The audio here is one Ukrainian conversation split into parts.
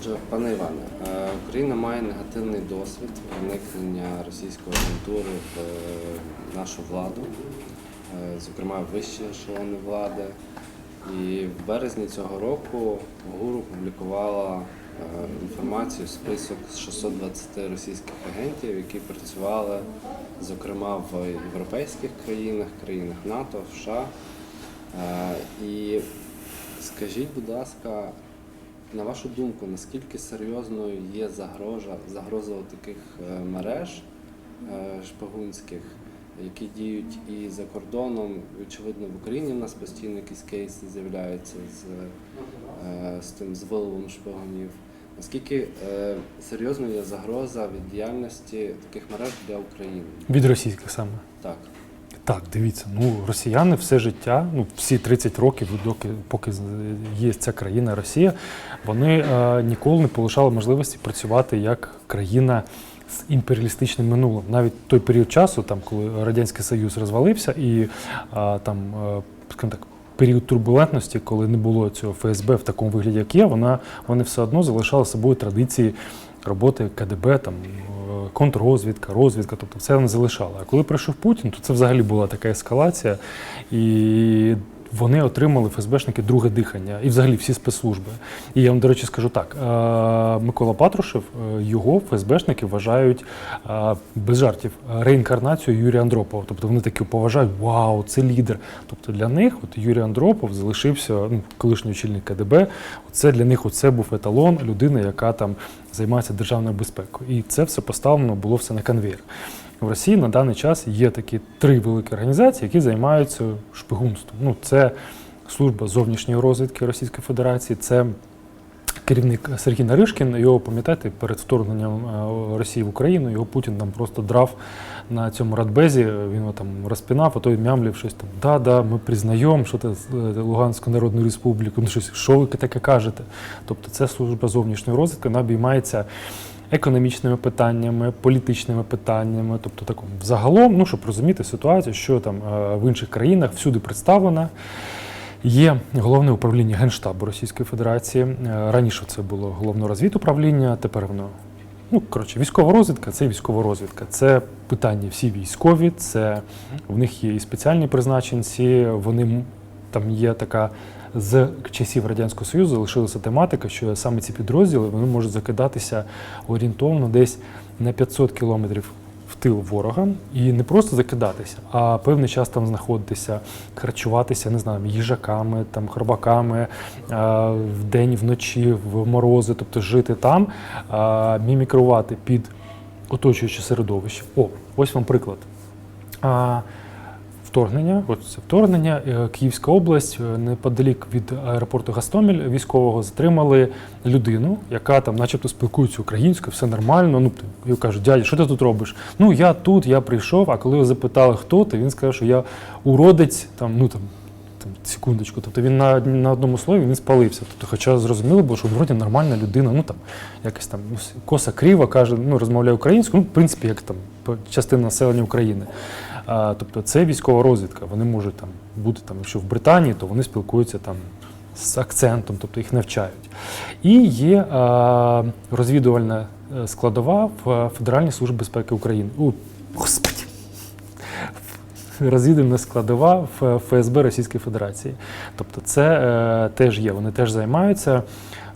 Отже, пане Іване, е, Україна має негативний досвід виникнення російської агентури в е, нашу владу, е, зокрема вищі ешелони влади. І в березні цього року ГУР опублікувала е, інформацію, список з 620 російських агентів, які працювали, зокрема в європейських країнах, країнах НАТО, США. І скажіть, будь ласка, на вашу думку, наскільки серйозною є загрожа, загроза таких е, мереж е, шпигунських, які діють і за кордоном, і, очевидно, в Україні в нас постійно якісь кейси з'являються з, е, з тим з виловом шпигунів. Наскільки серйозною є загроза від діяльності таких мереж для України? Від російських саме. Так. Так, дивіться, ну росіяни все життя, ну всі 30 років, доки поки є ця країна Росія, вони е, ніколи не полишали можливості працювати як країна з імперіалістичним минулим. Навіть той період часу, там коли радянський союз розвалився, і е, там, е, скажімо так. Період турбулентності, коли не було цього ФСБ в такому вигляді, як є, вона вони все одно залишали собою традиції роботи КДБ, там контррозвідка, розвідка, тобто все вони залишали. А коли прийшов Путін, то це взагалі була така ескалація, і вони отримали ФСБшники друге дихання, і взагалі всі спецслужби. І я вам, до речі, скажу так: е, Микола Патрушев, е, його ФСБшники вважають е, без жартів реінкарнацією Юрія Андропова. Тобто вони таки поважають, вау, це лідер. Тобто для них от Юрій Андропов залишився ну, колишній очільник КДБ. Це для них оце був еталон людини, яка там займається державною безпекою. І це все поставлено було все на конвейер. В Росії на даний час є такі три великі організації, які займаються шпигунством. Ну, це служба зовнішньої розвідки Російської Федерації, це керівник Сергій Наришкін. Його пам'ятаєте, перед вторгненням е, Росії в Україну його Путін там просто драв на цьому радбезі. Він його там розпінав, а той мямлів щось там. Да, да, ми признаємо, що це Луганську Народну Республіку. Ну щось, що ви таке кажете? Тобто, це служба зовнішньої розвідки, вона обіймається економічними питаннями, політичними питаннями, тобто такому загалом, ну щоб розуміти ситуацію, що там е, в інших країнах всюди представлена. Є головне управління Генштабу Російської Федерації. Е, Раніше це було головне розвідуправління, тепер воно. Ну, коротше, військова розвідка це військова розвідка. Це питання всі військові, це в них є і спеціальні призначенці. Вони там є така з часів Радянського Союзу залишилася тематика, що саме ці підрозділи вони можуть закидатися орієнтовно десь на 500 кілометрів в тил ворога і не просто закидатися, а певний час там знаходитися, харчуватися, не знаю, їжаками, там хробаками а, вдень, вночі, в морози, тобто жити там, мімікрувати під оточуюче середовище. О, ось вам приклад. Вторгнення, от це вторгнення, е, Київська область, е, неподалік від аеропорту Гастомель військового затримали людину, яка там, начебто, спілкується українською, все нормально. Ну і кажуть, дядя, що ти тут робиш? Ну я тут, я прийшов. А коли його запитали, хто ти, він сказав, що я уродець, там, ну там. Там, секундочку, тобто він на, на одному слові він спалився. Тобто, хоча зрозуміло було, що вроді нормальна людина, ну там якось там ну, коса крива каже, ну розмовляє українською, ну, в принципі, як там частина населення України. Тобто це військова розвідка. Вони можуть там бути там, якщо в Британії, то вони спілкуються там з акцентом, тобто їх навчають. І є розвідувальна е, складова в Федеральній службі безпеки України. У, господи. Розвідувальна складова в ФСБ Російської Федерації. Тобто, це е, теж є. Вони теж займаються.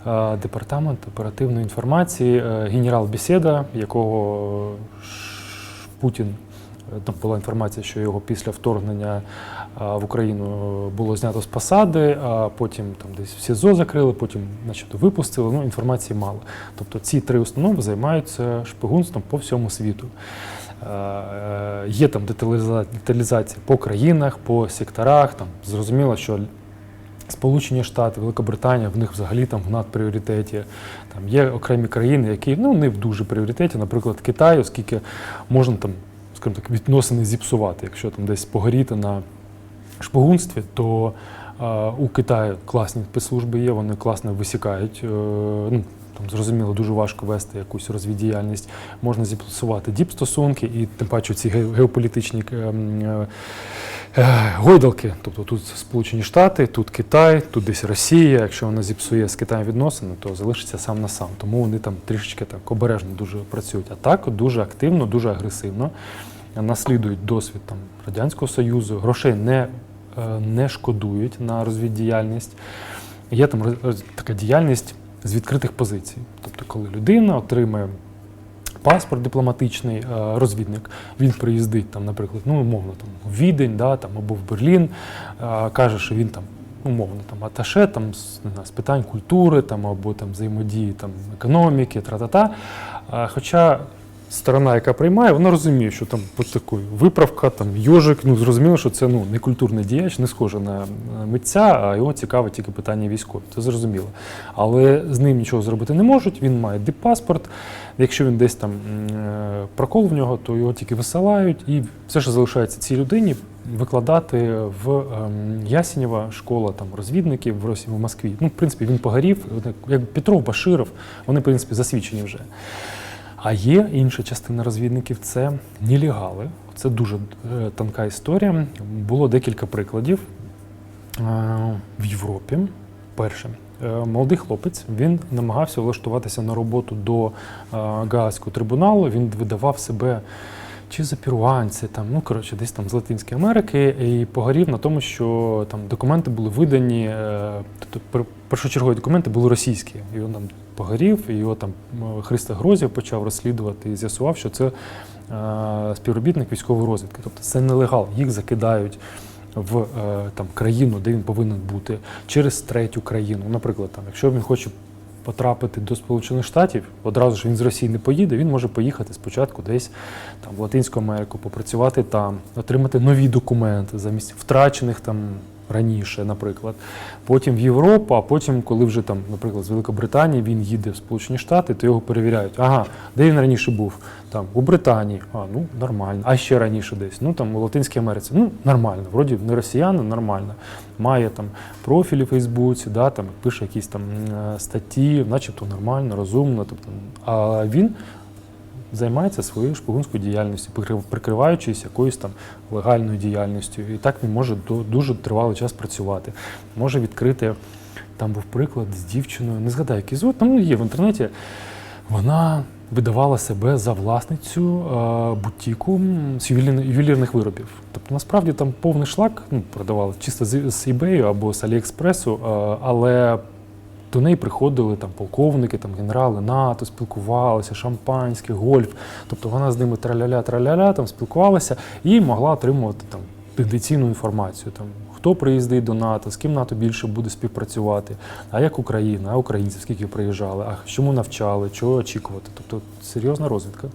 Е, Департамент оперативної інформації, е, генерал Бесіда, якого Путін е, там була інформація, що його після вторгнення в Україну було знято з посади, а потім там десь в СІЗО закрили, потім начебто випустили. Ну, інформації мало. Тобто ці три установи займаються шпигунством по всьому світу. Е, е, Є там деталіза- деталізація по країнах, по секторах. Там зрозуміло, що Сполучені Штати, Великобританія, в них взагалі там в надпріоритеті. Там є окремі країни, які ну не в дуже пріоритеті, наприклад, Китай, оскільки можна там, скажімо так, відносини зіпсувати. Якщо там десь погоріти на шпигунстві, то у Китаї класні спецслужби є, вони класно висікають. Е, ну, там зрозуміло, дуже важко вести якусь розвіддіяльність. Можна зіпсувати діпстосунки, і тим паче ці геополітичні е, м, е, Е, Гойдалки, тобто тут Сполучені Штати, тут Китай, тут десь Росія. Якщо вона зіпсує з Китаєм відносини, то залишиться сам на сам. Тому вони там трішечки так обережно дуже працюють. А так дуже активно, дуже агресивно наслідують досвід там Радянського Союзу, грошей не, е, не шкодують на розвіддіяльність. Є там така діяльність з відкритих позицій. Тобто, коли людина отримує паспорт дипломатичний, е, розвідник, він приїздить там, наприклад, ну умовно там в Відень, да, там або в Берлін, е, каже, що він там. Умовно, там аташе там з, не з питань культури, там або там взаємодії там економіки, тра-та-та. Хоча сторона, яка приймає, вона розуміє, що там от такий виправка, там йожик. Ну зрозуміло, що це ну не культурний діяч, не схоже на митця, а його цікавить тільки питання військові. Це зрозуміло. Але з ним нічого зробити не можуть. Він має диппаспорт. Якщо він десь там е, прокол в нього, то його тільки висилають, і все, що залишається цій людині, викладати в ем, Ясенєва школа там розвідників в Росії в Москві. Ну, в принципі, він погорів, як Петров, Баширов, вони, в принципі, засвідчені вже. А є інша частина розвідників це нелегали. Це дуже е, тонка історія. Було декілька прикладів е, в Європі. Перше, е, молодий хлопець він намагався влаштуватися на роботу до Гаазького трибуналу. Він видавав себе чи за перуанці, там, ну коротше, десь там з Латинської Америки, і погорів на тому, що там документи були видані, е, тобто першочергові документи були російські. І він там погорів, і його там Христа Грозів почав розслідувати і з'ясував, що це е, співробітник військової розвідки. Тобто це нелегал, їх закидають. В е, там країну, де він повинен бути, через третю країну. Наприклад, там, якщо він хоче потрапити до Сполучених Штатів, одразу ж він з Росії не поїде, він може поїхати спочатку десь там в Латинську Америку, попрацювати там, отримати нові документи замість втрачених там раніше, наприклад. Потім в Європу, а потім, коли вже там, наприклад, з Великобританії він їде в Сполучені Штати, то його перевіряють. Ага, де він раніше був? Там у Британії. А, ну нормально. А ще раніше десь. Ну там у Латинській Америці. Ну нормально. Вроді не росіянин, нормально. Має там профілі в Фейсбуці, да, там пише якісь там е, статті, начебто нормально, розумно. Тобто, а він займається своєю шпигунською діяльністю, прикрив- прикриваючись якоюсь там легальною діяльністю. І так він може дуже тривалий час працювати. Може відкрити, там був приклад з дівчиною, не згадаю, який звуть, там є в інтернеті. Вона видавала себе за власницю е, бутіку з ювелірних, виробів. Тобто насправді там повний шлак ну, продавали чисто з eBay або з Аліекспресу, е, але до неї приходили там полковники, там генерали НАТО, спілкувалися, шампанське, гольф. Тобто вона з ними траляля, траляля, там спілкувалася і могла отримувати там тенденційну інформацію. Там хто приїздить до НАТО, з ким НАТО більше буде співпрацювати, а як Україна, а українці, скільки приїжджали, а чому навчали, чого очікувати. Тобто серйозна розвідка.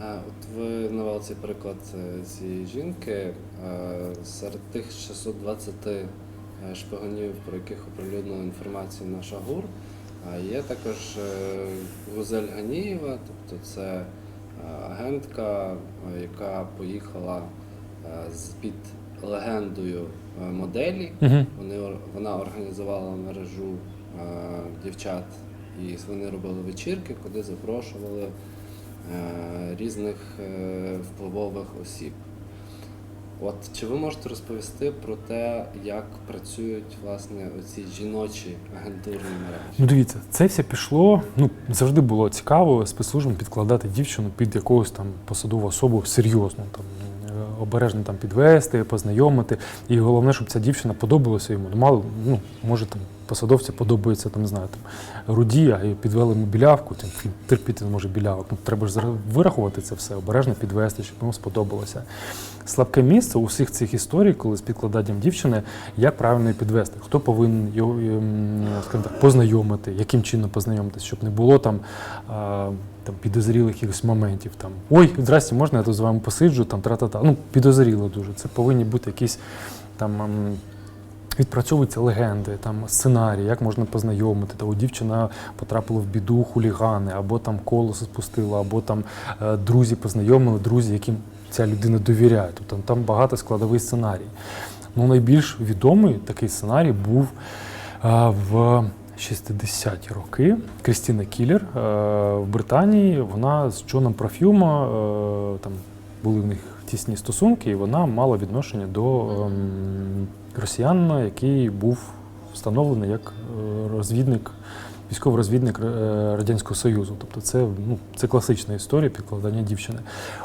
От ви навели цей приклад е, цієї жінки. Серед тих 620 е, шпигунів, про яких оприлюднила інформацію наша ГУР, а є також е, Гузель Ганієва, тобто це е, агентка, е, яка поїхала е, з під легендою моделі. Вони, вона організувала мережу дівчат, і вони робили вечірки, куди запрошували різних впливових осіб. От чи ви можете розповісти про те, як працюють власне оці жіночі агентурні мережі? Ну дивіться, це все пішло. Ну завжди було цікаво спецслужбам підкладати дівчину під якогось там посадову особу серйозну, там е, обережно там підвести, познайомити. І головне, щоб ця дівчина подобалася йому. Ну, мало, ну може там посадовці подобається там, не знаю, там руді, а і підвели йому білявку, там терпіти не може білявок. Ну треба ж вирахувати це все, обережно підвести, щоб йому сподобалося. Слабке місце у всіх цих історій, коли з підкладанням дівчини, як правильно її підвести, хто повинен його ем, скажімо так, познайомити, яким чином познайомитися, щоб не було там, там підозрілих якихось моментів. Там ой, здрасте, можна я тут з вами посиджу, там тра-та-та. Ну, підозріло дуже. Це повинні бути якісь там. Відпрацьовуються легенди, там сценарії, як можна познайомити. Та, дівчина потрапила в біду, хулігани, або там колесо спустила, або там е, друзі познайомили, друзі, яким ця людина довіряє. Тобто там багато складовий сценарій. Ну, найбільш відомий такий сценарій був е, в 60-ті роки. Крістіна Кілер е, в Британії. Вона з Джоном Парфюма, е, там були в них тісні стосунки, і вона мала відношення до ем, росіянина, який був встановлений як е, розвідник, військовий розвідник е, Радянського Союзу. Тобто це, ну, це класична історія підкладання дівчини.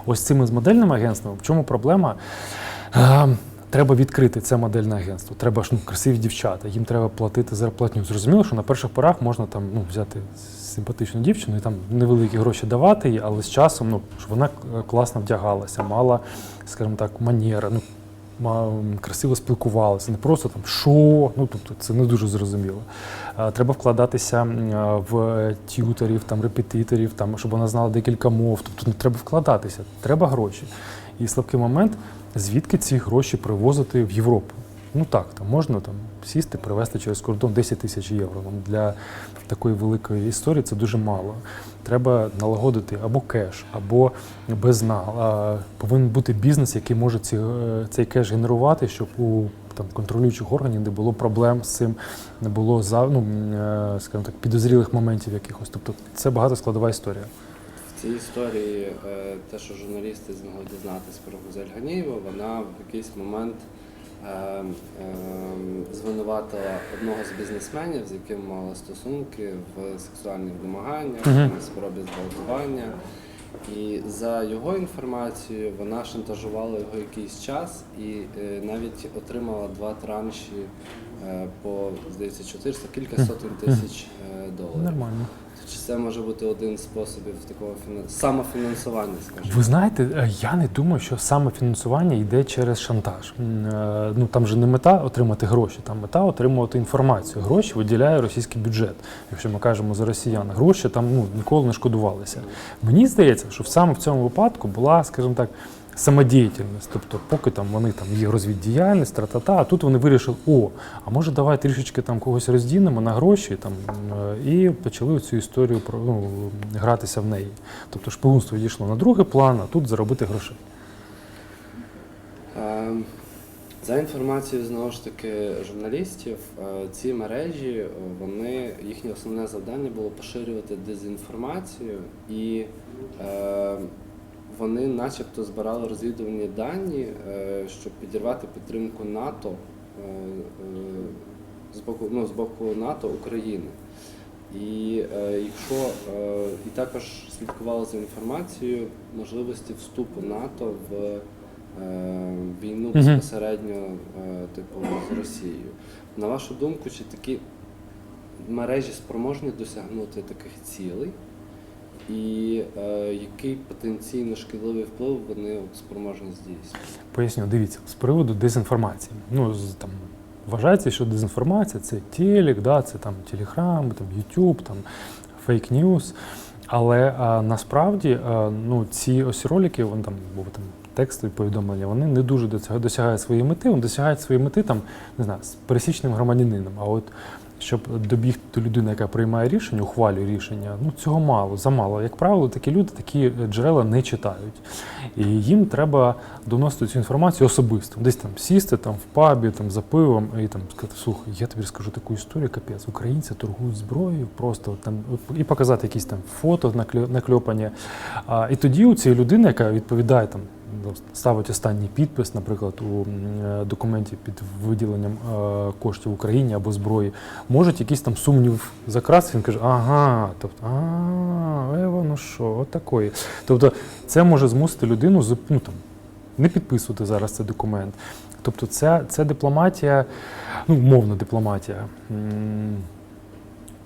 Ось цими з модельними агентствами, в чому проблема? Е, Треба відкрити це модельне агентство. Треба ж ну, красиві дівчата, їм треба платити зарплатню. Зрозуміло, що на перших порах можна там ну, взяти симпатичну дівчину і там невеликі гроші давати їй, але з часом ну, щоб вона класно вдягалася, мала, скажімо так, манери, ну, красиво спілкувалися, не просто там що, ну тобто це не дуже зрозуміло. Треба вкладатися в т'ютерів, там, репетиторів, там, щоб вона знала декілька мов. Тобто не треба вкладатися, треба гроші. І слабкий момент, звідки ці гроші привозити в Європу. Ну так, там можна там сісти, привезти через кордон 10 тисяч євро. Нам для такої великої історії це дуже мало. Треба налагодити або кеш, або безнал. А повинен бути бізнес, який може ці, е, цей кеш генерувати, щоб у там контролюючих органів не було проблем з цим, не було за ну, е, скажімо так, підозрілих моментів якихось. Тобто це багатоскладова історія. В цій історії е, те, що журналісти змогли дізнатися про Гузель Ганієву, вона в якийсь момент звинуватила одного з бізнесменів, з яким мала стосунки в сексуальних домаганнях, в спробі зґвалтування. І за його інформацією, вона шантажувала його якийсь час і е, навіть отримала два транші е, по здається 400, кілька сотень тисяч е, доларів. Нормально. Чи це може бути один з способів такого фіна- самофінансування, скажімо? Ви знаєте, е, я не думаю, що саме фінансування йде через шантаж. Е, Ну там же не мета отримати гроші, там мета отримувати інформацію. Гроші виділяє російський бюджет. Якщо ми кажемо за росіян, гроші там ну ніколи не шкодувалися. Мені здається, що саме в цьому випадку була, скажімо так. Самодіяльність, тобто, поки там вони там є розвіддіяльність, тра-та-та, а тут вони вирішили, о, а може давай трішечки там когось роздінемо на гроші там е, і почали цю історію ну, гратися в неї. Тобто шпигунство дійшло на другий план, а тут заробити грошей. Е, За інформацією знову ж таки журналістів, е, ці мережі е, вони їхнє основне завдання було поширювати дезінформацію, і е, вони, начебто, збирали розвідувальні дані, е, щоб підірвати підтримку НАТО е, е, з боку, ну, з боку НАТО України. І якщо і також слідкували за інформацією можливості вступу НАТО в війну безпосередньо типу з Росією. На вашу думку, чи такі мережі спроможні досягнути таких цілей? І е, який потенційно шкідливий вплив вони спроможні здійснювати? Поясню, дивіться, з приводу дезінформації. Ну, з- там, вважається, що дезінформація це телек, да, це там Телеграм, там YouTube, там фейк-ньюс. Але а, насправді а, ну, ці ось ролики, вони там, був там текстові повідомлення, вони не дуже досягають, досягають своєї мети, вони досягають своєї мети там, не знаю, з пересічним громадянином. А от щоб добігти до людини, яка приймає рішення, ухвалює рішення, ну цього мало, замало. Як правило, такі люди такі джерела не читають. І їм треба доносити цю інформацію особисто. Десь там сісти там в пабі, там за пивом і там сказати, слухай, я тобі розкажу таку історію, капець, українці торгують зброєю, просто там і показати якісь там фото накльо- накльопані. А, і тоді у цієї людини, яка відповідає там. Ну, Ставить останній підпис, наприклад, у е, документі під виділенням е, коштів Україні або зброї, можуть якийсь там сумнів закрасти. Він каже, ага, тобто, а, е, воно що, от такої. Тобто це може змусити людину ну, там, не підписувати зараз цей документ. Тобто, це, це дипломатія, ну, мовна дипломатія.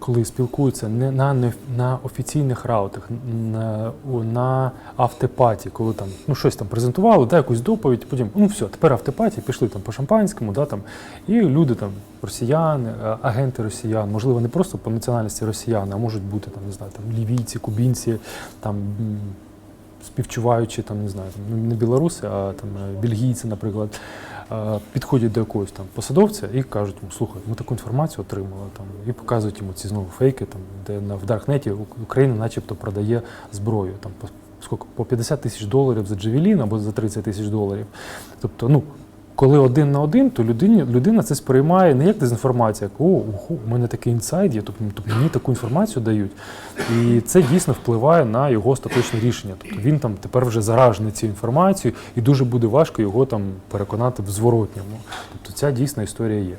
Коли спілкуються не на, не на офіційних раутах, на, на автопаті, коли там ну, щось там презентували, да, якусь доповідь, потім ну все, тепер автопаті, пішли там по шампанському, да, там, і люди там, росіяни, агенти росіян, можливо, не просто по національності росіяни, а можуть бути там, не знаю, там лівійці, кубінці, там співчуваючи, там, не знаю, там, не білоруси, а там е, бельгійці, наприклад, е, підходять до якогось там посадовця і кажуть йому, слухай, ми таку інформацію отримали там, і показують йому ці знову фейки, там, де в Даркнеті Україна начебто продає зброю там, по 50 тисяч доларів за Джевелін або за 30 тисяч доларів. Тобто, ну, коли один на один, то людині, людина це сприймає не як дезінформація, як о, ого, у мене такий інсайд є, тобто, тобто мені таку інформацію дають. І це дійсно впливає на його остаточне рішення. Тобто він там тепер вже заражений цією інформацією, і дуже буде важко його там переконати в зворотньому. Тобто ця дійсна історія є.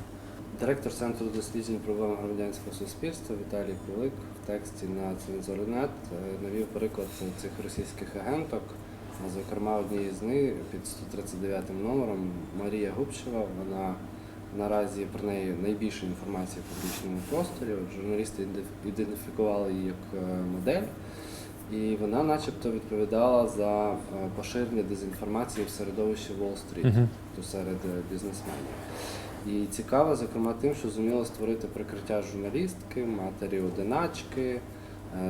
Директор Центру досліджень проблем громадянського суспільства Віталій Кулик в тексті на Цензоринет е, навів приклад цих російських агенток. А, Зокрема, однієї з них під 139 номером Марія Губчева. Вона наразі про неї найбільше інформації в публічному просторі. От Журналісти ідентифікували її як е, модель. І вона, начебто, відповідала за е, поширення дезінформації в середовищі Уолл-стріт, Мгм. тобто серед е, бізнесменів. І цікаво, зокрема, тим, що зуміло створити прикриття журналістки, матері одиначки,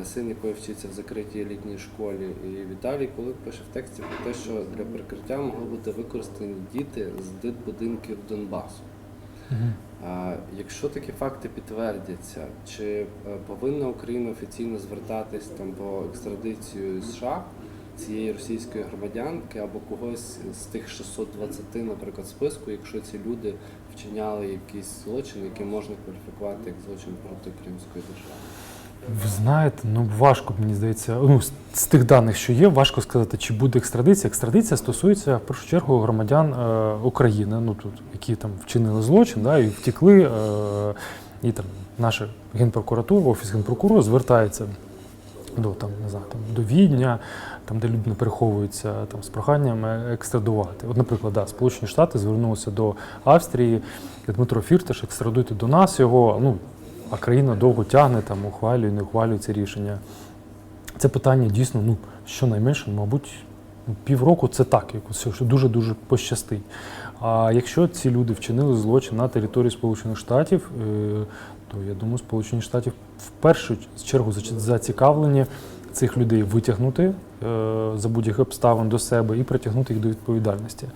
син якої вчиться в закритій елітній школі. І Віталій Кулик пише в тексті про те, що для прикриття могли бути використані діти з дитбудинків Донбасу. А Якщо такі факти підтвердяться, чи е, повинна Україна офіційно звертатись там по екстрадицію США цієї російської громадянки або когось з тих 620, наприклад, списку, якщо ці люди вчиняли якісь злочини, які можна кваліфікувати як злочин проти Кримської держави? Ви знаєте, ну важко мені здається. Ну з, тих даних, що є, важко сказати, чи буде екстрадиція. Екстрадиція стосується в першу чергу громадян е, України, ну тут які там вчинили злочин, да, і втекли. Е, і там наша генпрокуратура, офіс генпрокурора звертається до там не знаю, там до Відня, там де людина переховується там з проханням екстрадувати. От, наприклад, да, Сполучені Штати звернулися до Австрії, Дмитро Фірташ, екстрадуйте до нас його. Ну а країна довго тягне, там ухвалює, не ухвалює це рішення. Це питання дійсно, ну щонайменше, мабуть, ну, півроку це так, якось, що дуже дуже пощастить. А якщо ці люди вчинили злочин на території Сполучених Штатів, е, то я думаю, Сполучені Штати в першу чергу зацікавлені цих людей витягнути е, за будь-яких обставин до себе і притягнути їх до відповідальності.